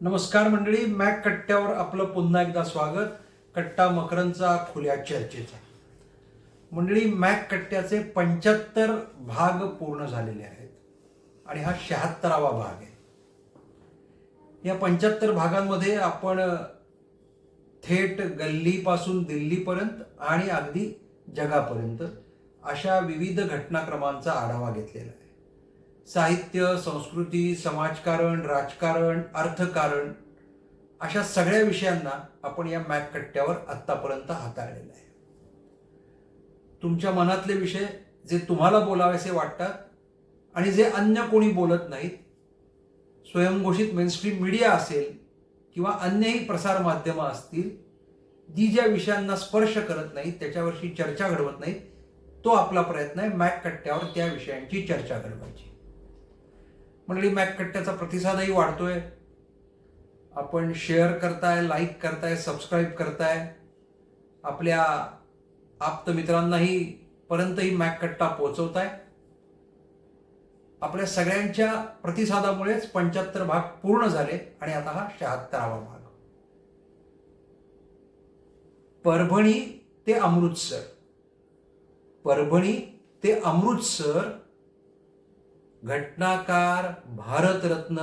नमस्कार मंडळी मॅक कट्ट्यावर आपलं पुन्हा एकदा स्वागत. कट्टा मकरंचा खुल्या चर्चेचा. मंडळी मॅक कट्ट्याचे पंच्याहत्तर भाग पूर्ण झालेले आहेत आणि हा शहात्तरावा भाग आहे. या पंच्याहत्तर भागांमध्ये आपण थेट गल्लीपासून दिल्लीपर्यंत आणि अगदी जगापर्यंत अशा विविध घटनाक्रमांचा आढावा घेतलेला आहे. साहित्य संस्कृती समाजकारण राजकारण अर्थकारण अशा सगळ्या विषयांना आपण या मॅक कट्ट्यावर आत्तापर्यंत हाताळलेलं आहे. तुमच्या मनातले विषय जे तुम्हाला बोलावेसे वाटतात आणि जे अन्य कोणी बोलत नाहीत स्वयंघोषित मेनस्ट्रीम मीडिया असेल किंवा अन्यही प्रसार माध्यमं असतील जी ज्या विषयांना स्पर्श करत नाहीत त्याच्यावरची चर्चा घडवत नाहीत तो आपला प्रयत्न आहे मॅक कट्ट्यावर त्या विषयांची चर्चा घडवायची. मंडळी मॅककट्ट्याचा प्रतिसादही वाढतोय. आपण शेअर करताय लाईक करताय सबस्क्राईब करताय. आपल्या आप्त मित्रांनाही पर्यंतही मॅककट्टा पोहोचवताय. आपल्या सगळ्यांच्या प्रतिसादामुळेच पंच्याहत्तर भाग पूर्ण झाले आणि आता हा शहात्तरावा भाग. परभणी ते अमृतसर. परभणी ते अमृतसर घटनाकार भारतरत्न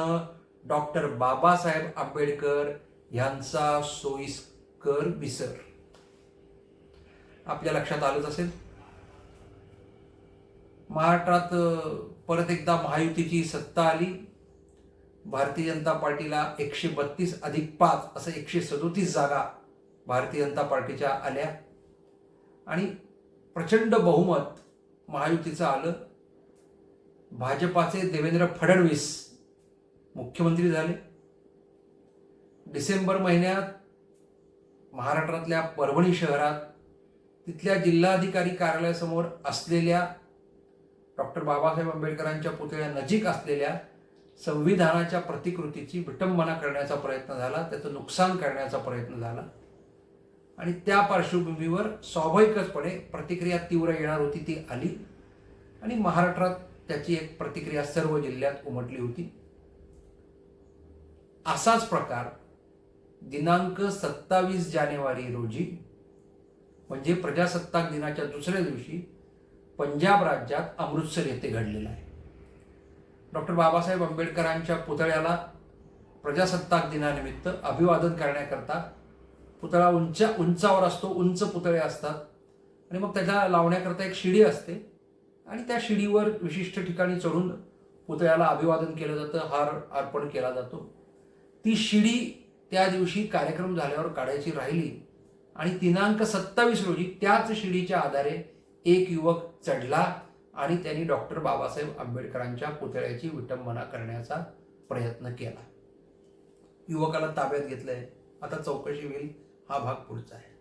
डॉक्टर बाबासाहेब आंबेडकर यांचा सोयीस्कर विसर. आपल्या लक्षात आलंच असेल? महाराष्ट्रात परत एकदा महायुतीची सत्ता आली. भारतीय जनता पार्टीला एकशे बत्तीस अधिक पाच असं एकशे सदोतीस जागा भारतीय जनता पार्टीच्या आल्या. आणि प्रचंड बहुमत महायुतीचं आलं. भाजपाचे देवेंद्र फडणवीस मुख्यमंत्री झाले. डिसेंबर महिन्यात महाराष्ट्रातल्या परभणी शहरात तिथल्या जिल्हाधिकारी कार्यालयासमोर असलेल्या डॉक्टर बाबासाहेब आंबेडकरांच्या पुतळ्यानजीक असलेल्या संविधानाच्या प्रतिकृतीची विटंबना करण्याचा प्रयत्न झाला त्याचं नुकसान करण्याचा प्रयत्न झाला. आणि त्या पार्श्वभूमीवर स्वाभाविकचपणे प्रतिक्रिया तीव्र येणार होती ती आली. आणि महाराष्ट्रात त्याची एक प्रतिक्रिया सर्व जिल्ह्यात उमटली होती. असाच प्रकार दिनांक सत्तावीस जानेवारी रोजी म्हणजे प्रजासत्ताक दिनाच्या दुसऱ्या दिवशी पंजाब राज्यात अमृतसर येथे घडलेला आहे. डॉक्टर बाबासाहेब आंबेडकरांच्या पुतळ्याला प्रजासत्ताक दिनानिमित्त अभिवादन करण्याकरता पुतळा उंच उंचावर असतो उंच पुतळे असतात. आणि मग त्याला लावण्याकरता एक शिडी असते. आणि त्या शिडीवर विशिष्ट ठिकाणी चढून पुतळ्याला अभिवादन केलं जातं हार अर्पण केला जातो. ती शिडी त्या दिवशी कार्यक्रम झाल्यावर काढायची राहिली आणि दिनांक सत्तावीस रोजी त्याच शिडीच्या आधारे एक युवक चढला आणि त्यांनी डॉक्टर बाबासाहेब आंबेडकरांच्या पुतळ्याची विटंबना करण्याचा प्रयत्न केला. युवकाला ताब्यात घेतलंय. आता चौकशी होईल. हा भाग पुढचा आहे.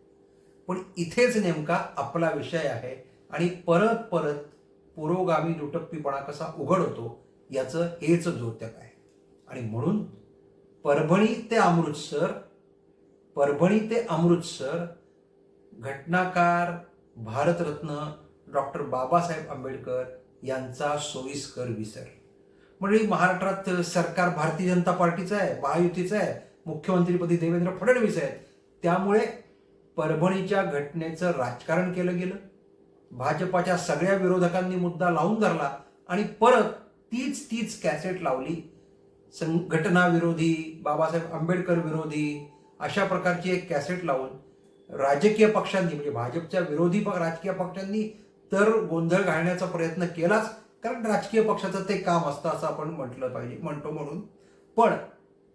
पण इथेच नेमका आपला विषय आहे आणि परत परत पुरोगामी दुटप्पीपणा कसा उघड होतो याचं हेच द्योतक आहे. आणि म्हणून परभणी ते अमृतसर परभणी ते अमृतसर घटनाकार भारतरत्न डॉक्टर बाबासाहेब आंबेडकर यांचा सोयीस्कर विसर. म्हणजे महाराष्ट्रात सरकार भारतीय जनता पार्टीचं आहे महायुतीचं आहे मुख्यमंत्रीपदी देवेंद्र फडणवीस आहेत. त्यामुळे परभणीच्या घटनेचं राजकारण केलं गेलं. भाजपाच्या सगळ्या विरोधकांनी मुद्दा लावून धरला आणि परत तीच तीच कॅसेट लावली. संघटना विरोधी बाबासाहेब आंबेडकर विरोधी अशा प्रकारची एक कॅसेट लावून राजकीय पक्षांनी म्हणजे भाजपच्या विरोधी प- राजकीय पक्षांनी तर गोंधळ घालण्याचा प्रयत्न केलाच कारण राजकीय पक्षाचं ते काम असतं असं आपण म्हटलं पाहिजे म्हणतो म्हणून. पण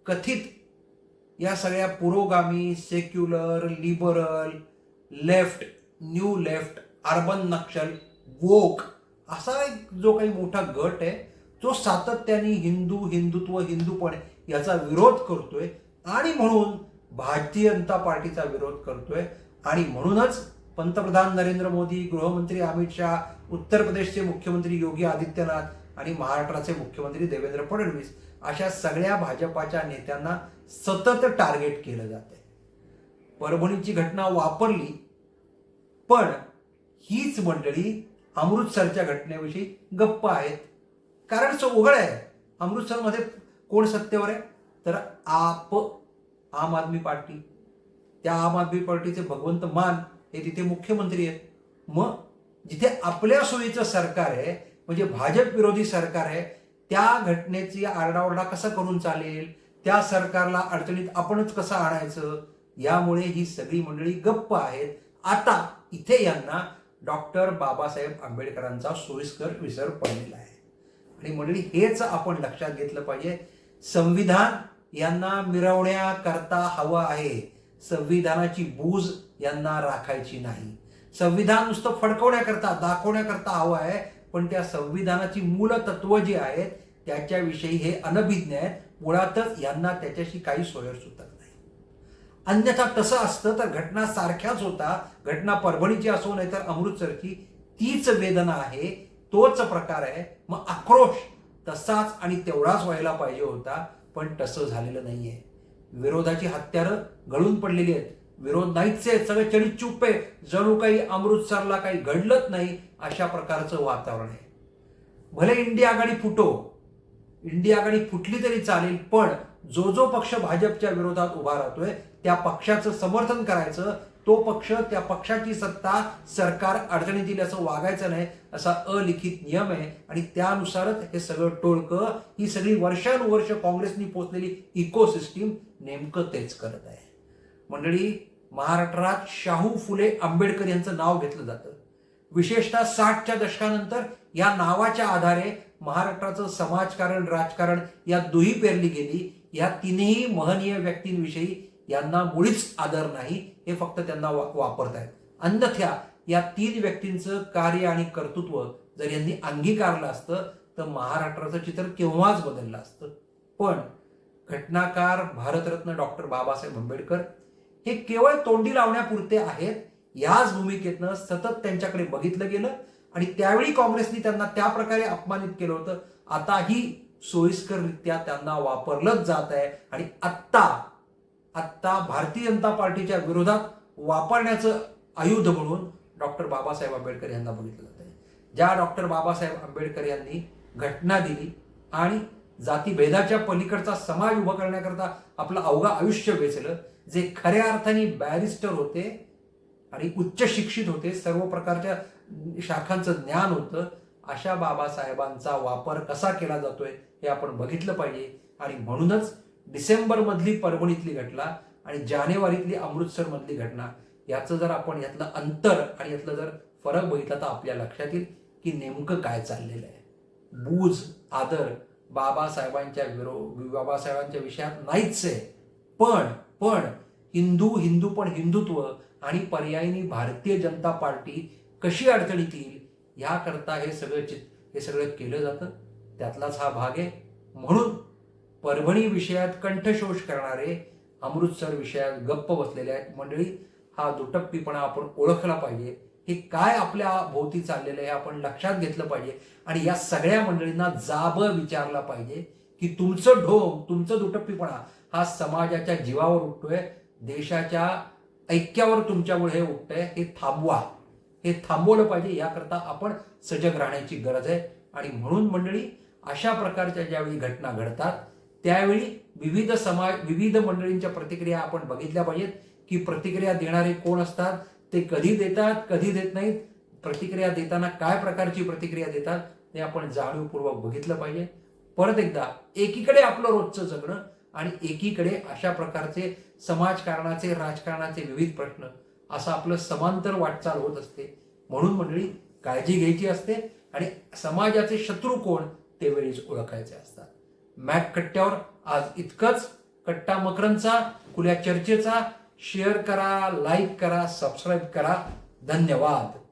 कथित या सगळ्या पुरोगामी secular liberal left new left urban Naxal woke असा एक जो काही मोठा गट आहे जो सातत्याने हिंदू हिंदुत्व हिंदूपण याचा विरोध करतोय आणि म्हणून भारतीय जनता पार्टीचा विरोध करतोय आणि म्हणूनच पंतप्रधान नरेंद्र मोदी गृहमंत्री अमित शहा उत्तर प्रदेशचे मुख्यमंत्री योगी आदित्यनाथ आणि महाराष्ट्राचे मुख्यमंत्री देवेंद्र फडणवीस अशा सगळ्या भाजपाच्या नेत्यांना सतत टार्गेट केलं जात आहे परभणीची घटना वापरली पण हीच मंडळी अमृतसरच्या घटनेविषयी गप्प आहेत. कारण सो उघड आहे. अमृतसरमध्ये कोण सत्तेवर आहे? तर आप आम आदमी पार्टी. त्या आम आदमी पार्टीचे भगवंत मान हे तिथे मुख्यमंत्री आहेत. मग जिथे आपल्या सोयीचं सरकार आहे म्हणजे भाजप विरोधी सरकार आहे त्या घटनेची आरडाओरडा कसा करून चालेल? त्या सरकारला अडचणीत आपणच कसं आणायचं? यामुळे ही सगळी मंडळी गप्प आहेत. आता इथे यांना डॉक्टर बाबासाहेब आंबेडकरांचा सोयीस्कर विसर पडलेला आहे. आणि मंडळी हेच आपण लक्षात घेतलं पाहिजे. संविधान यांना मिरवण्याकरता हवं आहे. संविधानाची बूज यांना राखायची नाही. संविधान नुसतं फडकवण्याकरता दाखवण्याकरता हवं आहे पण त्या संविधानाची मूल तत्व जी आहेत त्याच्याविषयी हे अनभिज्ञ आहेत. मुळातच यांना त्याच्याशी काही सोयर सुद्धा नाही. अन्यथा तसं असतं तर घटना सारख्याच होता. घटना परभणीची असो नाही तर अमृतसरची. तीच वेदना आहे तोच प्रकार आहे. मग आक्रोश तसाच आणि तेवढाच व्हायला पाहिजे होता पण तसं झालेलं नाही आहे विरोधाची हत्यारं गळून पडलेली आहेत. विरोध नाहीच आहे सगळे चडी चुप आहे जणू काही अमृतसरला काही घडलंच नाही अशा प्रकारचं वातावरण आहे. भले इंडिया आघाडी फुटो इंडिया आघाडी फुटली तरी चालेल पण जो जो पक्ष भाजपच्या विरोधात उभा राहतोय त्या पक्षाचं समर्थन करायचं तो पक्ष त्या पक्षाची सत्ता सरकार अडचणीत येईल असं वागायचं नाही असा अलिखित नियम आहे. आणि त्यानुसारच हे सगळं टोळकं ही सगळी वर्षानुवर्ष काँग्रेसनी पोचलेली इकोसिस्टीम नेमकं तेच करत आहे. मंडळी महाराष्ट्रात शाहू फुले आंबेडकर यांचं नाव घेतलं जातं. विशेषतः साठच्या दशकानंतर या नावाच्या आधारे महाराष्ट्राचं समाजकारण राजकारण या दुही पेरली गेली. या तिन्ही महनीय व्यक्तींविषयी यांना मुळीच आदर नाही. हे फक्त त्यांना वा वापरत अन्यथ्या या तीन व्यक्तींचं कार्य आणि कर्तृत्व जर यांनी अंगीकारलं असतं तर महाराष्ट्राचं चित्र केव्हाच बदललं असतं. पण घटनाकार भारतरत्न डॉक्टर बाबासाहेब आंबेडकर हे केवळ तोंडी लावण्यापुरते आहेत. याच भूमिकेतनं सतत त्यांच्याकडे बघितलं गेलं. आणि त्यावेळी काँग्रेसने त्यांना त्या प्रकारे अपमानित केलं होतं. आताही सोयीस्कररित्या त्यांना वापरलंच जात आहे. आणि आत्ता आत्ता भारतीय जनता पार्टीच्या विरोधात वापरण्याचं आयुध म्हणून डॉक्टर बाबासाहेब आंबेडकर यांना बघितलं जात आहे. ज्या डॉक्टर बाबासाहेब आंबेडकर यांनी घटना दिली आणि जातीभेदाच्या पलीकडचा समाज उभा करण्याकरता आपलं अवघा आयुष्य वेचलं जे खऱ्या अर्थाने बॅरिस्टर होते आणि उच्च शिक्षित होते सर्व प्रकारच्या शाखांचं ज्ञान होतं अशा बाबासाहेबांचा वापर कसा केला जातोय हे आपण बघितलं पाहिजे. आणि म्हणूनच डिसेंबर मधली परभणीतली घटना आणि जानेवारीतली अमृतसर मधली घटना याचं जर आपण यातलं अंतर आणि यातलं जर फरक बघितला तर आपल्या लक्षात येईल की नेमकं काय चाललेलं आहे. बूज आदर बाबासाहेबांच्या विरो बाबासाहेबांच्या विषयात नाहीच आहे. पण पण हिंदू हिंदू पण हिंदुत्व आणि पर्यायीनी भारतीय जनता पार्टी कशी अडचणीत येईल याकरता हे सगळं चित हे सगळं केलं जातं. त्यातलाच हा भाग आहे. म्हणून परभणी विषयात कंठशोष करणारे अमृतसर विषयात गप्प बसलेले आहेत. मंडळी हा दुटप्पीपणा आपण ओळखला पाहिजे. हे काय आपल्या भोवती चाललेलं आहे हे आपण लक्षात घेतलं पाहिजे. आणि या सगळ्या मंडळींना जाब विचारला पाहिजे की तुमचं ढोंग तुमचं दुटप्पीपणा हा समाजाच्या जीवावर उठतोय देशाच्या ऐक्यावर तुमच्यामुळे हे उठतंय हे थांबवा. हे थांबवलं पाहिजे याकरता आपण सजग राहण्याची गरज आहे. आणि म्हणून मंडळी अशा प्रकारच्या ज्यावेळी घटना घडतात त्यावेळी विविध समाज विविध मंडळींच्या प्रतिक्रिया आपण बघितल्या पाहिजेत. की प्रतिक्रिया देणारे कोण असतात? ते कधी देतात कधी देत नाहीत? प्रतिक्रिया देताना काय प्रकारची प्रतिक्रिया देतात? ते आपण जाणीवपूर्वक बघितलं पाहिजे. परत एकदा एकीकडे आपलं रोजचं जगणं आणि एकीकडे अशा प्रकारचे समाजकारणाचे राजकारणाचे विविध प्रश्न. असं आपलं समांतर वाटचाल होत असते. म्हणून मंडळी काळजी घ्यायची असते आणि समाजाचे शत्रू कोण ते वेळीच ओळखायचे असतात. मॅक कट्ट्यावर आज इतकंच. कट्टा मकरंचा खुल्या चर्चेचा. शेअर करा लाईक करा सबस्क्राईब करा. धन्यवाद.